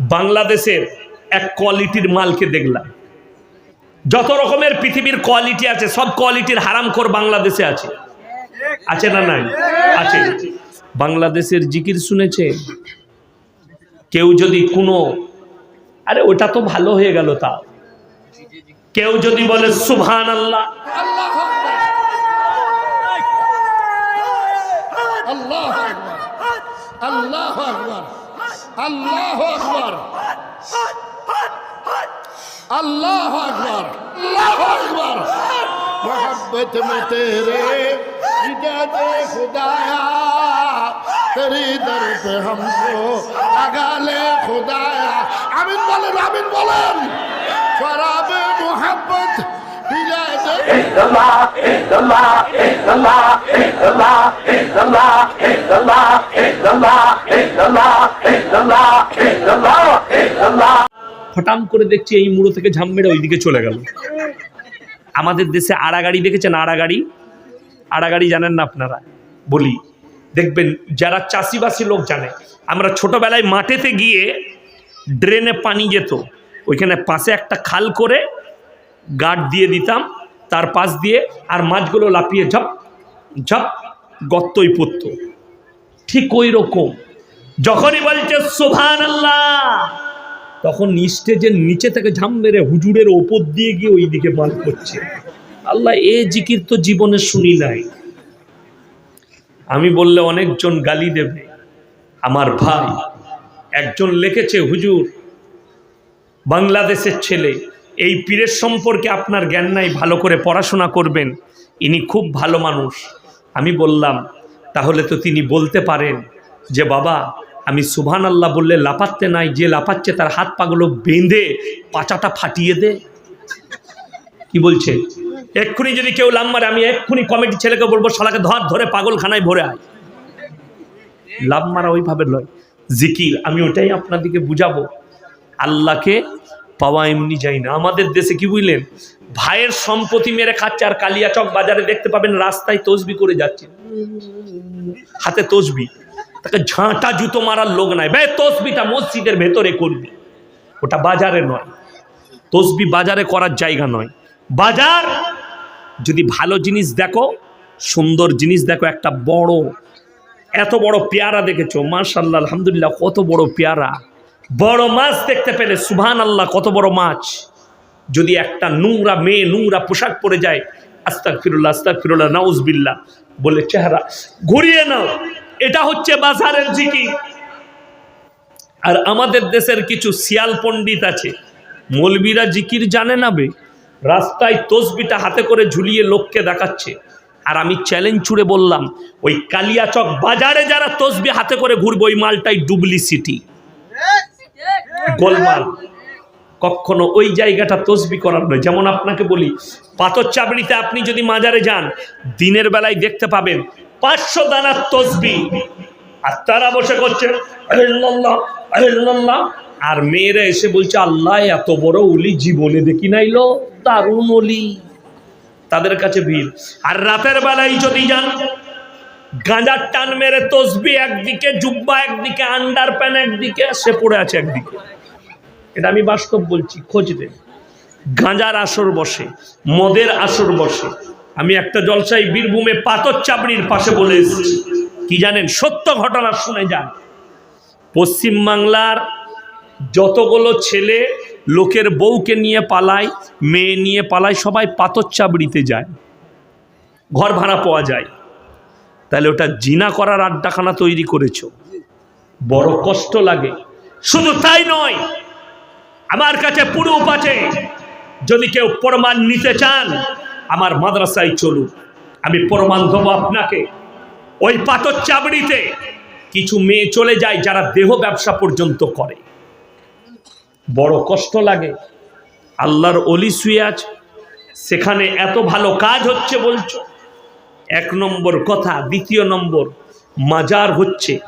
বাংলাদেশের এক কোয়ালিটির মালকে দেখলাম। যত রকমের পৃথিবীর কোয়ালিটি আছে, সব কোয়ালিটির হারাম হারামখোর বাংলাদেশে আছে। আছে না নাই? আছে। বাংলাদেশের জিকির শুনেছে, কেউ যদি কোনো, আরে ওটা তো ভালো হয়ে গেল তা। কেউ যদি বলে সুবহান আল্লাহ আল্লাহ আকবর। আল্লাহ আকবর আল্লাহ আকবর আল্লাহ আকবর محبت میں تیرے عجت خدایا تیری در پہ ہم کو لگا لے خدایا آمین بولن آمین بولن شراب محبت হঠাম করে দেখছি এই মুড়ো থেকে ঝাম মেরে ওইদিকে চলে গেল। আমাদের দেশে আড়া গাড়ি দেখেছেন? আড়া গাড়ি আড়া গাড়ি জানেন না আপনারা? বলি, দেখবেন যারা চাষিবাসী লোক জানে, আমরা ছোটবেলায় মাঠেতে গিয়ে ড্রেনে পানি যেত, ওইখানে পাশে একটা খাল করে গার্ড দিয়ে দিতাম, তার পাশ দিয়ে আর মাছগুলো লাপিয়ে ঝপ ঝপ গর্তই পড়তো। ঠিক ওই রকম। যখনই বলছে সোভান আল্লাহ তখন স্টেজের নিচে থেকে ঝাম মেরে হুজুরের ওপর দিয়ে গিয়ে ওই দিকে মাল করছে আল্লাহ, এ জিকির তো জীবনে শুনি নাই। আমি বললে অনেকজন গালি দেবে। আমার ভাই, একজন লিখেছে, হুজুর, বাংলাদেশের ছেলে এই পীরের সম্পর্কে আপনার জ্ঞান নাই, ভালো করে পড়াশোনা করবেন। ইনি খুব ভালো মানুষ। আমি বললাম, তাহলে তো তিনি বলতে পারেন যে, বাবা, আমি সুবহান আল্লাহ বললে লাপাচ্ছে নাই, যে লাপাচ্ছে তার হাত পাগুলো বেঁধে পাচাটা ফাটিয়ে দে। কি বলছে? এক্ষুনি যদি কেউ লাম মারে, আমি এক্ষুনি কমিটি ছেলেকে বলব, শালাকে ধর ধরে পাগলখানায় ভরে আয়। লাভ মারা ওইভাবে নয় জিকির, আমি ওটাই আপনাদেরকে বুঝাবো। আল্লাহকে পাওয়া এমনি যাই না। আমাদের দেশে কি বুঝলেন? ভাইয়ের সম্পত্তি মেরে খাচ্ছে আর কালিয়াচক বাজারে দেখতে পাবেন রাস্তায় তসবি করে যাচ্ছে। হাতে তসবি। তাকে ঝাঁটা জুতো মারার লোক নাই। বে, তসবিটা মসজিদের ভেতরে করবি। ওটা বাজারে নয়। তসবি বাজারে করার জায়গা নয়। বাজার, যদি ভালো জিনিস দেখো, সুন্দর জিনিস দেখো, একটা বড়, এত বড় পেয়ারা দেখেছ। মাশাল্লাহ আলহামদুলিল্লাহ, কত বড় পেয়ারা। বড় মাছ দেখতে পেলে সুবহান আল্লাহ কত বড় মাছ। যদি একটা নোংরা মেয়ে নোংরা পোশাক পরে যায় আস্তাক ফিরুল্লাহ আস্তাক ফিরুল্লাহ নাউজবিল্লা বলে চেহারা, ঘুরিয়ে নাও। এটা হচ্ছে বাজারের জিকির। আর আমাদের দেশের কিছু শিয়াল পণ্ডিত আছে, মলবিরা জিকির জানে না বে? রাস্তায় তসবিটা হাতে করে ঝুলিয়ে লোককে দেখাচ্ছে। আর আমি চ্যালেঞ্জ ছুড়ে বললাম, ওই কালিয়াচক বাজারে যারা তসবি হাতে করে ঘুরবো, ওই মালটাই ডুপ্লিসিটি গোলমাল। কখনো ওই জায়গাটা তসবি করার নয়। যেমন আপনাকে বলি, পাথর চাবড়িতে আপনি যদি মাজারে যান, দিনের বেলায় দেখতে পাবেন পাঁচশো দানার তসবি। আর তারা বসে করছে আর মেয়েরা এসে বলছে, আল্লাহ, এত বড় উলি জীবনে দেখি নাইলো দারুণ অলি। তাদের কাছে ভিড়। আর রাতের বেলায় যদি যান, গাঁজার টান মেরে তসবি একদিকে, জুব্বা একদিকে আন্ডার প্যান একদিকে, সে পড়ে আছে একদিকে। এটা আমি বাস্তব বলছি, খোঁজ দেন গাঁজার আসর বসে, মদের আসর বসে। আমি একটা জলসাই বীরভূমে পাথর চাপড়ির পাশে বলে এসেছি। কি জানেন? সত্য ঘটনা শুনে যান। পশ্চিমবাংলার যতগুলো ছেলে লোকের বউকে নিয়ে পালায়, মেয়ে নিয়ে পালায়, সবাই পাথর চাবড়িতে যায়। ঘর ভাড়া পাওয়া যায়। তাহলে ওটা জিনা করার আড্ডাখানা তৈরি করেছ। বড় কষ্ট লাগে। শুধু তাই নয় আমার কাছে পুরুপ আছে। যদি কেউ প্রমাণ নিতে চান, আমার মাদ্রাসায় চলুন। আমি প্রমাণ দেবো আপনাকে। ওই পাথর চাবড়িতে কিছু মেয়ে চলে যায় যারা দেহ ব্যবসা পর্যন্ত করে। বড় কষ্ট লাগে। আল্লাহর অলি শুয়ে আছে। সেখানে এত ভালো কাজ হচ্ছে বলছো। এক নম্বর কথা, দ্বিতীয় নম্বর, মাজার হচ্ছে।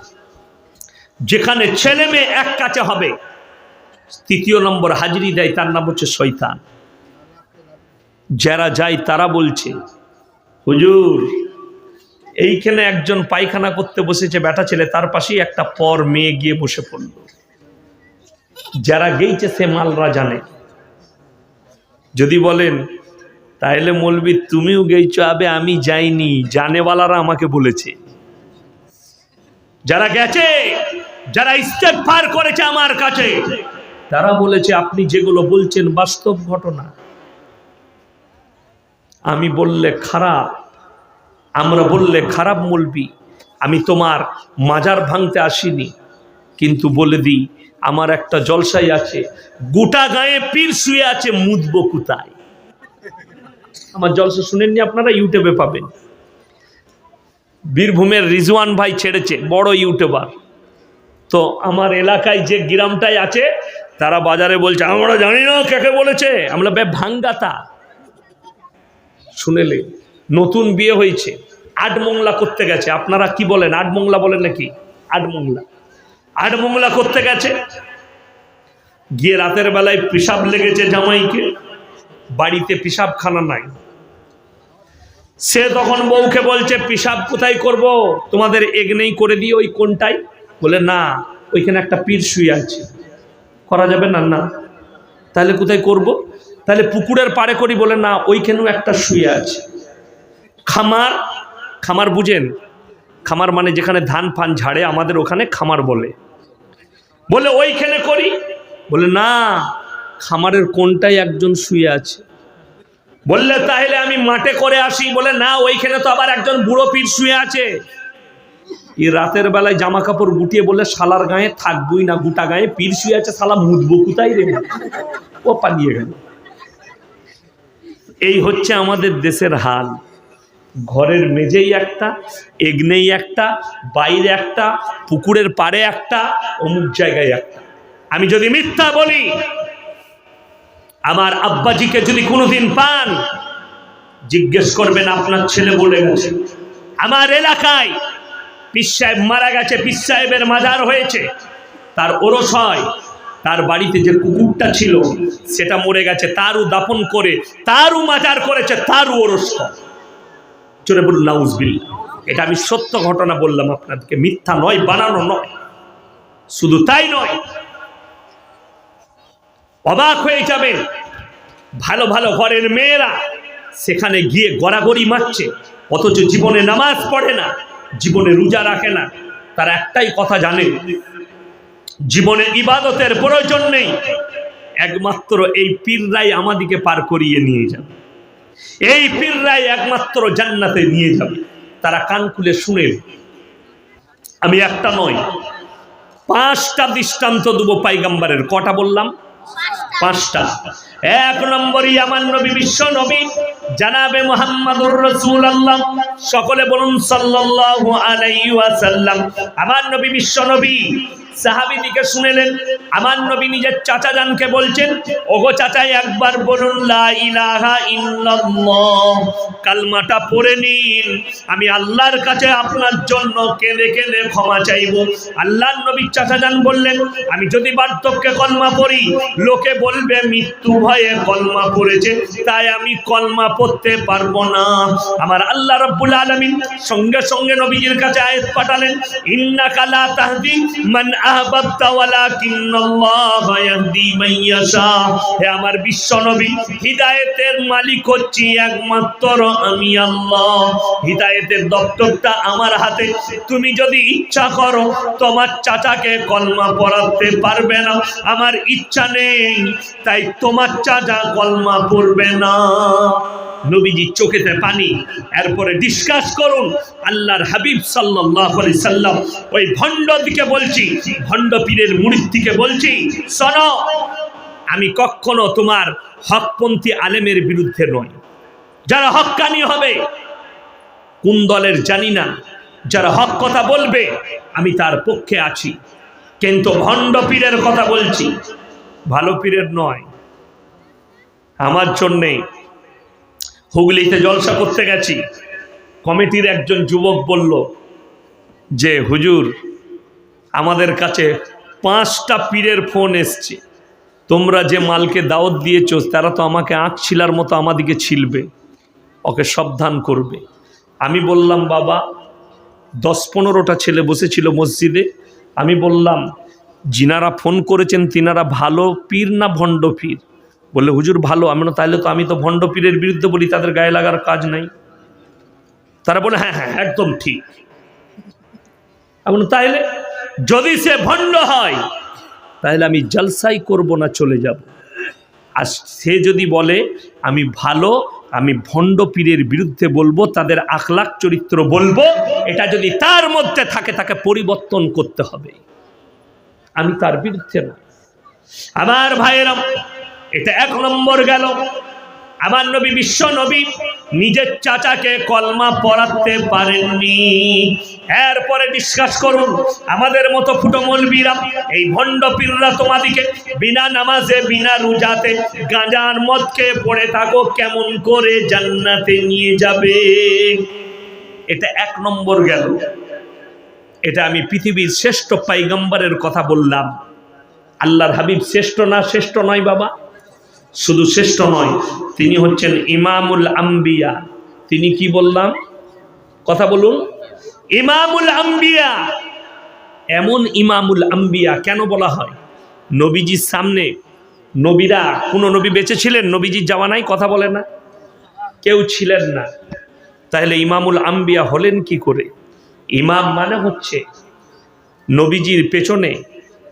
যেখানে ছেলে মেয়ে এক কাছে হবে তৃতীয় নম্বর, হাজিরি দেয়, তার নাম হচ্ছে শৈতান যারা যায়, তারা বলছে, হুজুর, এইখানে একজন পায়খানা করতে বসেছে বেটা ছেলে, তার পাশেই একটা পর মেয়ে গিয়ে বসে পড়ল। যারা গেইছে, সে মালরা জানে। যদি বলেন, তাইলে মলবি, তুমিও গেইছ, আবে আমি যাইনি। জানেওয়ালারা আমাকে বলেছে। যারা গেছে, যারা স্টেপ পার করেছে আমার কাছে তারা বলেছে, আপনি যেগুলো বলছেন বাস্তব ঘটনা। আমি বললে খারাপ, আমরা বললে খারাপ মলবি আমি তোমার মাজার ভাঙতে আসিনি। কিন্তু বলে দিই, আমার একটা জলসাই আছে, গোটা গায়ে পীর শুয়ে আছে, মুদবো কুতায় আমার জলসা শুনেননি আপনারা, ইউটিউবে পাবেন। বীরভূমের রিজওয়ান ভাই ছেড়েছে, বড় ইউটিউবার। তো আমার এলাকায় যে গ্রামটাই আছে তারা বাজারে বলছে, আমরা জানি না কাকে বলেছে, আমরা বে ভাঙ্গাতা। শুনেলে, নতুন বিয়ে হয়েছে, আট মোংলা করতে গেছে। আপনারা কি বলেন? আটমংলা বলেন নাকি? আট মোংলা। আট মোংলা করতে গেছে। গিয়ে রাতের বেলায় পেশাব লেগেছে জামাইকে। বাড়িতে পেশাবখানা নাই। সে তখন বউকে বলছে, পেশাব কোথায় করব? তোমাদের এগনেই করে দিয়ে ওই কোনটাই? বলে, না, ওইখানে একটা পীর শুয়ে আছে। করা যাবে না? না। তাহলে কোথায় করব? তাহলে পুকুরের পাড়ে করি বলে, না, ওইখানেও একটা শুয়ে আছে। খামার খামার বুঝেন? খামার মানে যেখানে ধান ফান ঝাড়ে, আমাদের ওখানে খামার বলে। বলে, ওইখানে করি? বলে, না, খামারের কোনটাই একজন শুয়ে আছে। বললে, তাহলে আমি মাঠে করে আসি। বলে, না, ওইখানে তো আবার একজন বুড়ো পীর শুয়ে আছে। এই রাতের বেলায় জামা কাপড় গুটিয়ে বলে শালার গায়ে থাকবই না, গোটা গায়ে পীর শুয়ে আছে, শালা মুদবো কোথায় রে? ও পালিয়ে গেল। এই হচ্ছে আমাদের দেশের হাল। ঘরের মেঝেই একটা, এগনেই একটা, বাইরে একটা, পুকুরের পাড়ে একটা, অমুক জায়গায় একটা। আমি যদি মিথ্যা বলি, আমার আব্বাজিকে যদি কোনোদিন পান, জিজ্ঞেস করবেন, আপনার ছেলে বলে গেছে। আমার এলাকায় পিস সাহেব মারা গেছে, পিস সাহেবের মাজার হয়েছে। তার ওরস হয়, তার বাড়িতে যে কুকুরটা ছিল, সেটা মরে গেছে, তারও দাপন করে, তারও মাজার করেছে, তারও ওরস চলে বলুন নাউজবিল এটা আমি সত্য ঘটনা বললাম আপনাদেরকে, মিথ্যা নয়, বানানো নয়। শুধু তাই নয়, অবাক হয়ে যাবে, ভালো ভালো ঘরের মেয়েরা সেখানে গিয়ে গড়াগড়ি মারছে, অথচ জীবনে নামাজ পড়ে না। জীবনে রোজা রাখে না, তার একটাই কথা জানে। জীবনে ইবাদতের প্রয়োজন নেই, একমাত্র এই পীররাই আমাদিকে পার করিয়ে নিয়ে যাবে। এই পীররাই একমাত্র জান্নাতে নিয়ে যাবে, তারা কান খুলে শুনে আমি একটা নয়, পাঁচটা দৃষ্টান্ত দেবো পাইগাম্বারের, কটা বললাম? পাঁচটা। এক নম্বরই আমার নবী, বিশ্ব নবী, জানাবে মোহাম্মদুর রসুল আল্লাহ সকলে বলুন সাল্লাহ আলাই আমার নবী, বিশ্ব নবী সাহাবীদিকে শুনেলেন, আমার নবী নিজের চাচা জানকে বলছেন, ওগো চাচা একবার বলুন, লা ইলাহা ইল্লাল্লাহ, কালমাটা পড়ে নিন। আমি আল্লাহর কাছে আপনার জন্য কেঁদে কেঁদে ক্ষমা চাইব। আল্লাহর নবী চাচা জান বললেন, আমি যদি বার্ধক্যে কলমা পড়ি, লোকে বলবে, মৃত্যু ভয়ে কলমা পড়েছে, তাই আমি কলমা পড়তে পারব না। আমার আল্লাহ রব্বুল আলামিন সঙ্গে সঙ্গে নবীজির কাছে আয়াত পাঠালেন, ইন্নাকা লা তাহদি মান আমার বিশ্ব নবী হিদায়েতের মালিক হচ্ছি একমাত্র আমি আল্লাহ। হিদায়েতের দপ্তরটা আমার হাতে। তুমি যদি ইচ্ছা করো, তোমার চাচাকে কলমা পড়াতে পারবে না। আমার ইচ্ছা নেই, তাই তোমার চাচা কলমা পড়বে না। নবীজি চোখেতে পানি, এরপরে ডিসকাস করুন, আল্লাহর হাবিব আলাইহি সাল্লাম ওই ভণ্ড দিকে বলছি, ভণ্ড পীরের মুড়ির দিকে বলছি, শোনো, আমি কখনো তোমার হকপন্থী আলেমের বিরুদ্ধে নই। যারা হক্কানি হবে, কোন দলের জানি না, যারা হক কথা বলবে, আমি তার পক্ষে আছি। কিন্তু ভণ্ড পীরের কথা বলছি, ভালো পীরের নয়। আমার জন্যে হুগলিতে জলসা করতে গেছি। কমিটির একজন যুবক বলল যে, হুজুর, আমাদের কাছে পাঁচটা পীরের ফোন এসছে। তোমরা যে মালকে দাওয়াত দিয়েছ, তারা তো আমাকে আঁক ছিলার মতো আমাদিকে ছিলবে। ওকে সাবধান করবে। আমি বললাম, বাবা দশ পনেরোটা ছেলে বসেছিল মসজিদে। আমি বললাম, যিনারা ফোন করেছেন, তিনারা ভালো পীর না ভণ্ড পীর? বললে, হুজুর, ভালো আমি তাহলে তো আমি তো ভণ্ড পীরের বিরুদ্ধে বলি, তাদের গায়ে লাগার কাজ নাই। তারা বলে হ্যাঁ হ্যাঁ একদম ঠিক। আমি তাইলে যদি সে ভণ্ড হয় তাহলে আমি জলসাই করব না, চলে যাব। আর সে যদি বলে, আমি ভালো, আমি ভণ্ড পীরের বিরুদ্ধে বলব, তাদের আখলাক চরিত্র বলব, এটা যদি তার মধ্যে থাকে, তাকে পরিবর্তন করতে হবে। আমি তার বিরুদ্ধে না আমার ভাইয়েরা এটা এক নম্বর গেল। আমার নবী বিশ্ব নবী নিজের চাচাকে কলমা পড়াতে পারেননি। এরপরে ডিসকাস করুন, আমাদের মতো ফুটো মলবিরা, এই ভণ্ড পীররা তোমাদিকে বিনা নামাজে, বিনা রোজাতে গাঁজার মদকে পড়ে থাকো, কেমন করে জান্নাতে নিয়ে যাবে? এটা এক নম্বর গেল। এটা আমি পৃথিবীর শ্রেষ্ঠ পাইগম্বরের কথা বললাম। আল্লাহর হাবিব শ্রেষ্ঠ না শ্রেষ্ঠ নয় বাবা। শুধু শ্রেষ্ঠ নয়, তিনি হচ্ছেন ইমামুল আম্বিয়া। তিনি কি বললাম? কথা বলুন। ইমামুল আম্বিয়া। এমন ইমামুল আম্বিয়া কেন বলা হয়? নবীজির সামনে নবীরা, কোনো নবী বেঁচে ছিলেন? নবীজির যাওয়া নাই, কথা বলে না। কেউ ছিলেন না। তাহলে ইমামুল আম্বিয়া হলেন কি করে? ইমাম মানে হচ্ছে নবীজির পেছনে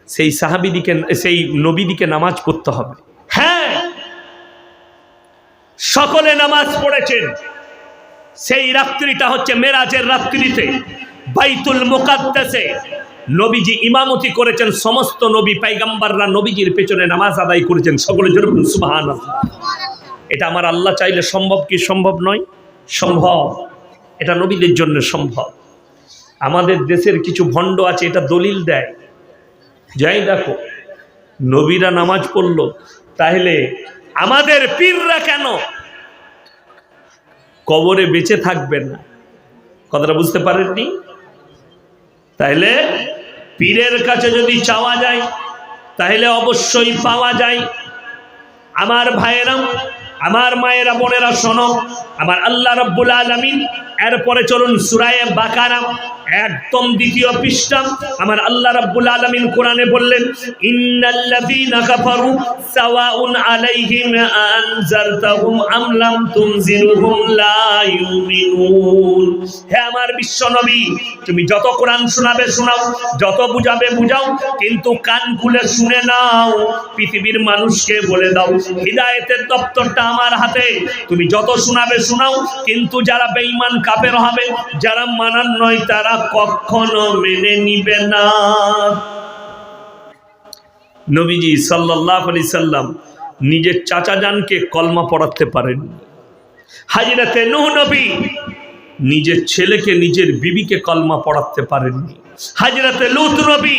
সেই সাহাবিদিকে, সেই নবীদিকে নামাজ পড়তে হবে। সকলে নামাজ পড়েছেন। সেই রাত্রিটা হচ্ছে মেরাজের রাত্রিতে। বাইতুল মুকাদ্দাসে নবীজি ইমামতি করেছেন, সমস্ত নবী পাইগাম্বাররা নবীজির পেছনে নামাজ আদায় করেছেন। সকলে বলুন, সুবহানাল্লাহ। এটা আমার আল্লাহ চাইলে সম্ভব কি সম্ভব নয়? সম্ভব। এটা নবীদের জন্য সম্ভব। আমাদের দেশের কিছু ভণ্ড আছে, এটা দলিল দেয়। যাই দেখো, নবীরা নামাজ পড়ল, তাহলে আমাদের পীররা কেন? কবরে বেঁচে থাকবে না। কথাটা বুঝতে পারেননি? তাহলে পীরের কাছে যদি চাওয়া যায় তাহলে অবশ্যই পাওয়া যায়। আমার ভাইয়েরা, আমার মায়েরা, বোনেরা, শোনো আমার আল্লাহ রব্বুল আলমিন, এরপরে চলুন সুরায়ে বাকারা, একদম দ্বিতীয় পৃষ্ঠা, আমার আল্লাহ রাব্বুল আলামিন কোরআনে বললেন, ইন্নাল্লাযীনা কাফারু সাওয়াউন আলাইহিম আনজারতাহুম আম লাম তুনজিরুহুম লা ইউমিনুন। আমার বিশ্ব নবী তুমি যত কোরআন শোনাবে শোনাও, যত বুঝাবে বুঝাও, কিন্তু কান খুলে শুনে নাও, পৃথিবীর মানুষকে বলে দাও, হিদায়েতের দপ্তরটা আমার হাতে। তুমি যত শোনাবে শোনাও, কিন্তু যারা বেঈমান কাফের হবে, যারা মানার নয়, তারা কখনো মেনে নিবে না। নবীজি সাল্লাহ আলি সাল্লাম নিজের চাচা জানকে কলমা পড়াতে পারেন। হাজিরাতে নুহ নবী নিজের ছেলেকে, নিজের বিবিকে কলমা পড়াতে পারেননি। হাজিরাতে লুত নবী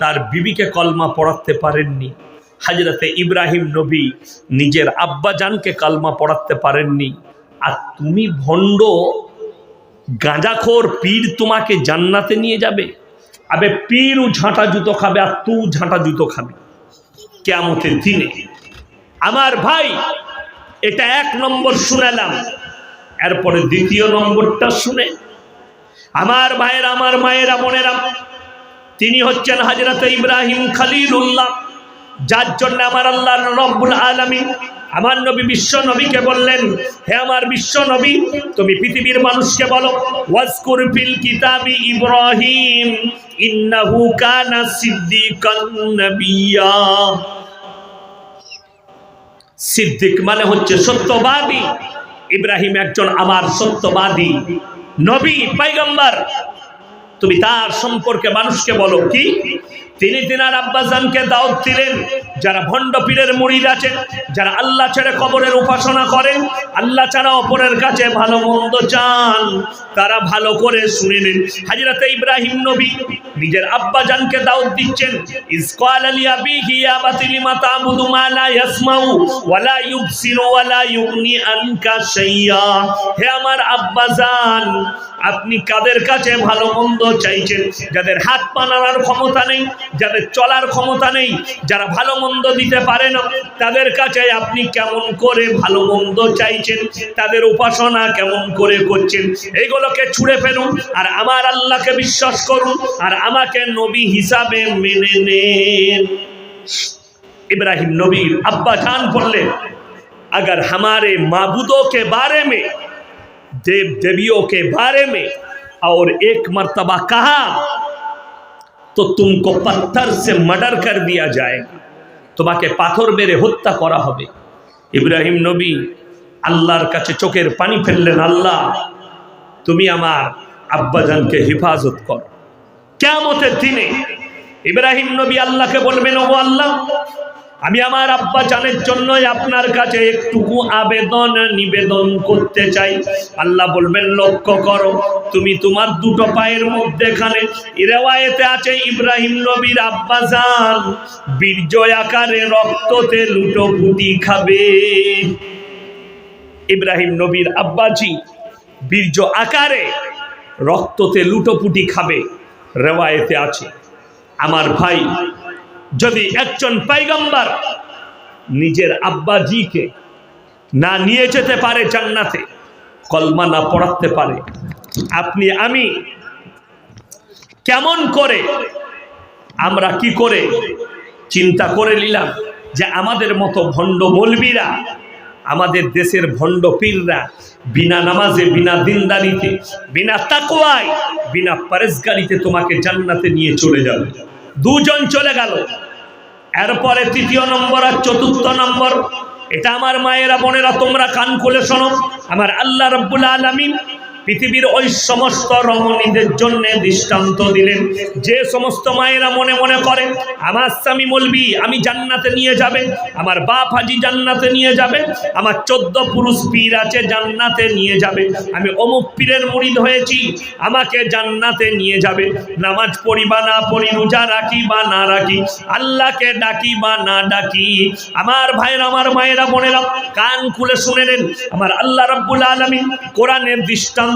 তার বিবিকে কলমা পড়াতে পারেননি। হাজরতে ইব্রাহিম নবী নিজের আব্বাজানকে কালমা পড়াতে পারেননি। আর তুমি ভণ্ড গাঁজাখোর পীর তোমাকে জান্নাতে নিয়ে যাবে। আবে পীরও ঝাঁটা জুতো খাবে আর তু ঝাঁটা জুতো খাবে। কেমতের দিনে আমার ভাই, এটা এক নম্বর শুনেলাম, এরপরে দ্বিতীয় নম্বরটা শুনে আমার ভাইয়ের, আমার মায়েরা, বোনেরা, তিনি হচ্ছেন হাজরতে ইব্রাহিম খালিলুল্লাহ, যার জন্য আমার আল্লাহ রব্বুল আলমী আমার নবী বিশ্ব নবীকে বললেন, হে আমার বিশ্ব নবী, তুমি পৃথিবীর মানুষকে বলো, ওয়াজকুর ফিল কিতাবি ইব্রাহিম, ইন্নাহু কানা সিদ্দিকান সিদ্দিক মানে হচ্ছে সত্যবাদী। ইব্রাহিম একজন আমার সত্যবাদী নবী পাইগম্বর তুমি তার সম্পর্কে মানুষকে বলো কি? তিনি তিনার আব্বাজানকে দাওয়াত দিলেন যারা ভণ্ড পীরের মুড়িদ আছেন যারা আল্লাহ ছেড়ে কবরের উপাসনা করেন, আল্লাহ ছাড়া অপরের কাছে ভালো মন্দ চান, তারা ভালো করে শুনে নেন। হাজিরাতে ইব্রাহিম নবী নিজের আব্বাজানকে দাওয়াত দিচ্ছেন ইসকাল আলী আবিহি ইয়া বাতিলি মা তাবুদু মা ইয়াসমাউ ওয়ালা ইউবসিরু ওয়ালা ইউগনি আনকা শাইয়া। হে আমার আব্বাজান আপনি কাদের কাছে ভালো মন্দ চাইছেন? যাদের হাত পা নাড়ার ক্ষমতা নেই, যাদের চলার ক্ষমতা নেই, যারা ভালো মন্দ মন্দ দিতে পারে না তাদের কাছে আপনি কেমন করে ভালো মন্দ চাইছেন তাদের উপাসনা কেমন করে করছেন এইগুলোকে ছুঁড়ে ফেলুন আর আমার আল্লাহকে বিশ্বাস করুন আর আমাকে নবী হিসাবে মেনে নেন इब्राहिम नबी अब्बा जान बोले अगर हमारे माबूदों के बारे में देव देवियों के बारे में और एक मर्तबा कहा तो तुमको पत्थर से मर्डर कर दिया जाएगा তোমাকে পাথর মেরে হত্যা করা হবে। ইব্রাহিম নবী আল্লাহর কাছে চোখের পানি ফেললেন, আল্লাহ, তুমি আমার আব্বাজানকে হেফাজত করো। কেমতের দিনে ইব্রাহিম নবী আল্লাহকে বলবেন ও আল্লাহ আমি আমার আব্বা জানের জন্য আপনার কাছে একটুকু আবেদন, নিবেদন করতে চাই। আল্লাহ বলবেন, লক্ষ্য করো, তুমি তোমার দুটো পায়ের মধ্যেখানে রেওয়ায়েতে আছে ইব্রাহিম নবীর আব্বা জান। বীর্য আকারে রক্ততে লুটো ফুটি খাবে। ইব্রাহিম নবীর আব্বাজি বীর্য আকারে রক্ততে লুটোপুটি খাবে। রেওয়ায়েতে আছে। আমার ভাই যদি একজন পাইগম্বার নিজের আব্বাজিকে না নিয়ে যেতে পারে জান্নাতে, কলমা না পড়াতে পারে, আপনি, আমি কেমন করে, আমরা কি করে চিন্তা করে নিলাম যে আমাদের মতো ভণ্ড মলবিরা, আমাদের দেশের ভণ্ড পীররা বিনা নামাজে, বিনা দিনদারিতে, বিনা তাকওয়ায়, বিনা পারেসগারিতে তোমাকে জান্নাতে নিয়ে চলে যাবে। দুজন চলে গেল। এরপরে তৃতীয় নম্বর আর চতুর্থ নম্বর। এটা আমার মায়েরা, বোনেরা, তোমরা কান খুলে শোনো। আমার আল্লাহ রব্বুল আলমিন পৃথিবীর ওই সমস্ত রমণীদের জন্য দৃষ্টান্ত দিলেন। যে সমস্ত মায়েরা মনে মনে করে, আমার স্বামী মলবি, আমি জান্নাতে নিয়ে যাবে, আমার বাপ হাজি জান্নাতে নিয়ে যাবে, আমার চোদ্দ পুরুষ পীর আছে জান্নাতে নিয়ে যাবে, আমি অমুক পীরের মুরিদ হয়েছি, আমাকে জান্নাতে নিয়ে যাবে, নামাজ পড়ি বা না পড়ি, রোজা রাখি বা না রাখি, আল্লাহকে ডাকি বা না ডাকি। আমার ভাইয়ের, আমার মায়েরা, বোনেরা, কান খুলে শুনে নেন। আমার আল্লাহ রাব্বুল আলামিন কোরআনের দৃষ্টান্ত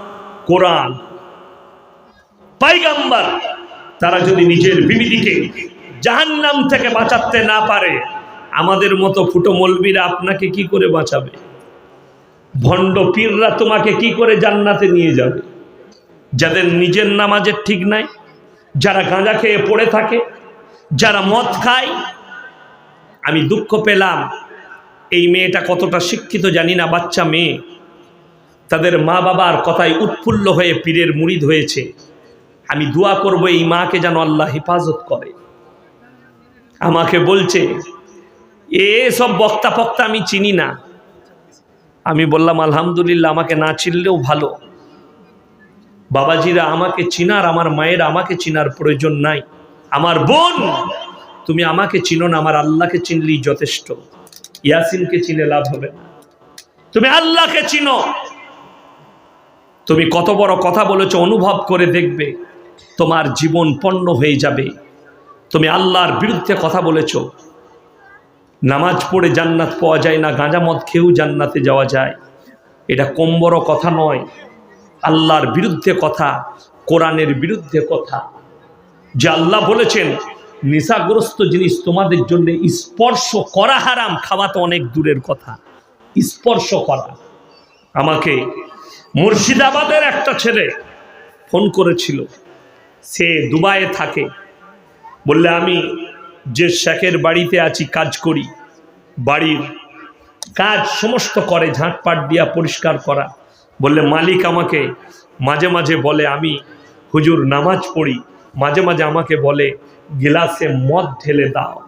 কোরআন, পাইগাম্বার, তারা যদি নিজের বিবিদিকে জাহান্নাম থেকে বাঁচাতে না পারে, আমাদের মতো ফুটো মলবিরা আপনাকে কি করে বাঁচাবে? ভণ্ড পীররা তোমাকে কি করে জান্নাতে নিয়ে যাবে? যাদের নিজের নামাজের ঠিক নাই, যারা গাঁজা খেয়ে পড়ে থাকে, যারা মদ খায়, আমি দুঃখ পেলাম, এই মেয়েটা কতটা শিক্ষিত জানি না, বাচ্চা মেয়ে। তাদের মা বাবার কথায় উৎফুল্ল হয়ে পীরের মুড়িদ হয়েছে। আমি দোয়া করব এই মাকে যেন আল্লাহ হেফাজত করে। আমাকে বলছে, এ সব বক্তা ফক্তা আমি চিনি না। আমি বললাম, আলহামদুলিল্লাহ, আমাকে না চিনলেও ভালো। বাবাজিরা আমাকে চিনার, আমার মায়ের আমাকে চিনার প্রয়োজন নাই। আমার বোন, তুমি আমাকে চিনো না, আমার আল্লাহকে চিনলেই যথেষ্ট। ইয়াসিনকে চিনে লাভ হবে তুমি আল্লাহকে চিনো। তুমি কত বড় কথা বলেছ, অনুভব করে দেখবে, তোমার জীবন পণ্য হয়ে যাবে। তুমি আল্লাহর বিরুদ্ধে কথা বলেছ। নামাজ পড়ে জান্নাত পাওয়া যায় না, গাঁজা মদ খেয়েও জান্নাতে যাওয়া যায়। এটা কম বড় কথা নয়। আল্লাহর বিরুদ্ধে কথা, কোরআনের বিরুদ্ধে কথা। যে আল্লাহ বলেছেন, নেশাগ্রস্ত জিনিস তোমাদের জন্য স্পর্শ করা হারাম, খাওয়া তো অনেক দূরের কথা। স্পর্শ করা। আমাকে মুর্শিদাবাদের একটা ছেলে ফোন করেছিল। সে দুবাইয়ে থাকে। বললে, আমি যে শেখের বাড়িতে আছি, কাজ করি। বাড়ির কাজ সমস্ত করে, ঝাঁটপাট দিয়া পরিষ্কার করা। বললে, মালিক আমাকে মাঝে মাঝে বলে, আমি হুজুর নামাজ পড়ি। মাঝে মাঝে আমাকে বলে, গিলাসে মদ ঢেলে দাও।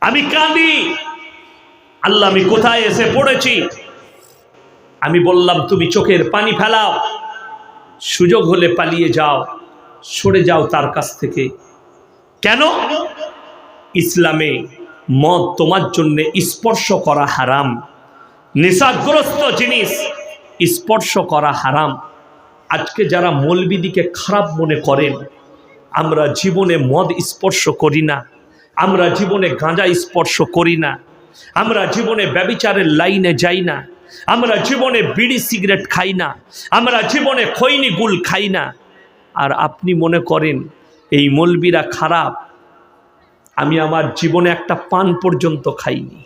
আমি কাঁদি। আল্লাহ, আমি কোথায় এসে পড়েছি? আমি বললাম, তুমি চোখের পানি ফেলাও, সুযোগ হলে পালিয়ে যাও, সরে যাও তার কাছ থেকে। কেন? ইসলামে মদ তোমার জন্য স্পর্শ করা হারাম। নেশাগ্রস্ত জিনিস স্পর্শ করা হারাম। আজকে যারা মৌলবিদিকে খারাপ মনে করেন, আমরা জীবনে মদ স্পর্শ করি না, আমরা জীবনে গাঁজা স্পর্শ করি না, আমরা জীবনে ব্যবিচারের লাইনে যাই না। আমরা জীবনে বিড়ি সিগারেট খাই না, আমরা জীবনে খৈনি গুল খাই না। আর আপনি মনে করেন, এই মলবিরা খারাপ, আমি আমার জীবনে একটা পান পর্যন্ত খাইনি।